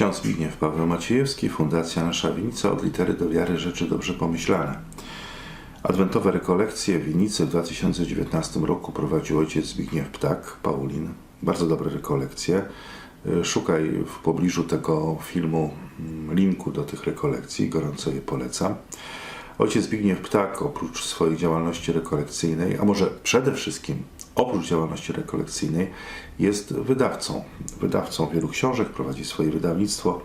Ksiądz Zbigniew Paweł Maciejewski, Fundacja Nasza Winica od litery do wiary rzeczy dobrze pomyślane. Adwentowe rekolekcje w Winicy w 2019 roku prowadził ojciec Zbigniew Ptak, Paulin. Bardzo dobre rekolekcje. Y, Szukaj w pobliżu tego filmu mm, linku do tych rekolekcji, gorąco je polecam. Ojciec Zbigniew Ptak oprócz swojej działalności rekolekcyjnej, a może przede wszystkim oprócz działalności rekolekcyjnej, jest wydawcą. Wydawcą wielu książek, prowadzi swoje wydawnictwo,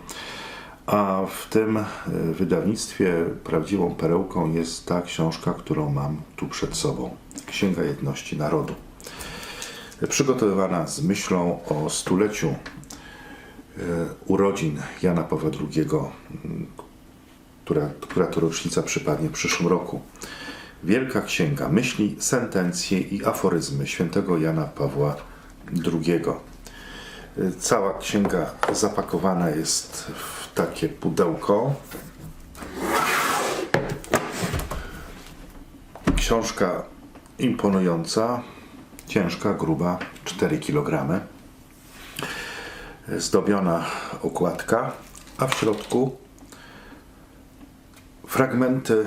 a w tym e, wydawnictwie prawdziwą perełką jest ta książka, którą mam tu przed sobą. Księga Jedności Narodu. Przygotowywana z myślą o stuleciu e, urodzin Jana Pawła II, która, która to rocznica przypadnie w przyszłym roku. Wielka Księga Myśli, Sentencje i Aforyzmy świętego Jana Pawła II. Cała księga zapakowana jest w takie pudełko. Książka imponująca, ciężka, gruba, 4 kg. Zdobiona okładka, a w środku fragmenty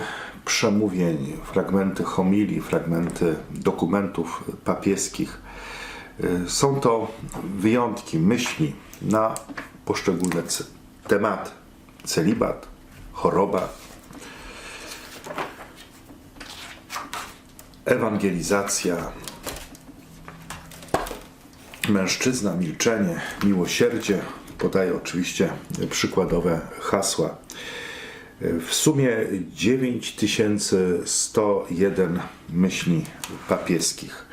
przemówień, fragmenty homilii, fragmenty dokumentów papieskich. Y, Są to wyjątki, myśli na poszczególne tematy. Celibat, choroba, ewangelizacja, mężczyzna, milczenie, miłosierdzie. Podaję oczywiście przykładowe hasła. W sumie 9101 myśli papieskich.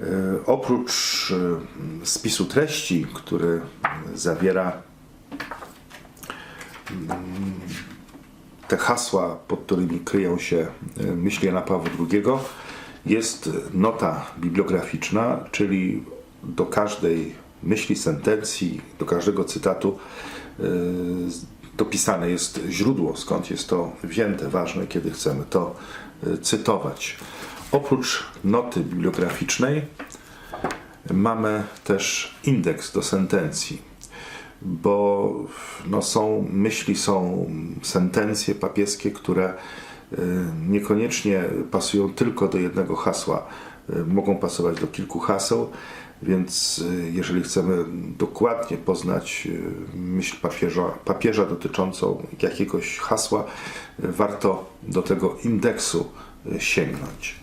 E, Oprócz e, spisu treści, który zawiera mm, te hasła, pod którymi kryją się e, myśli Jana Pawła II, jest nota bibliograficzna, czyli do każdej myśli, sentencji, do każdego cytatu e, dopisane jest źródło, skąd jest to wzięte, ważne, kiedy chcemy to e, cytować. Oprócz noty bibliograficznej mamy też indeks do sentencji, bo no, są myśli, są sentencje papieskie, które y, niekoniecznie pasują tylko do jednego hasła, mogą pasować do kilku haseł, więc y, jeżeli chcemy dokładnie poznać y, myśl papieża, papieża dotyczącą jakiegoś hasła, warto do tego indeksu sięgnąć.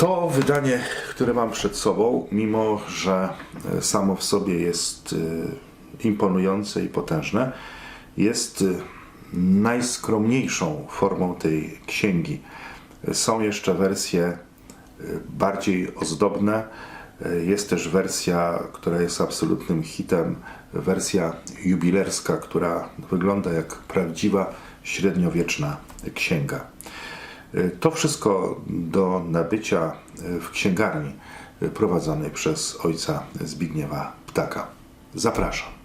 To wydanie, które mam przed sobą, mimo że e, samo w sobie jest e, imponujące i potężne, jest e, najskromniejszą formą tej księgi. Są jeszcze wersje e, bardziej ozdobne. E, Jest też wersja, która jest absolutnym hitem, wersja jubilerska, która wygląda jak prawdziwa średniowieczna księga. To wszystko do nabycia w księgarni prowadzonej przez ojca Zbigniewa Ptaka. Zapraszam.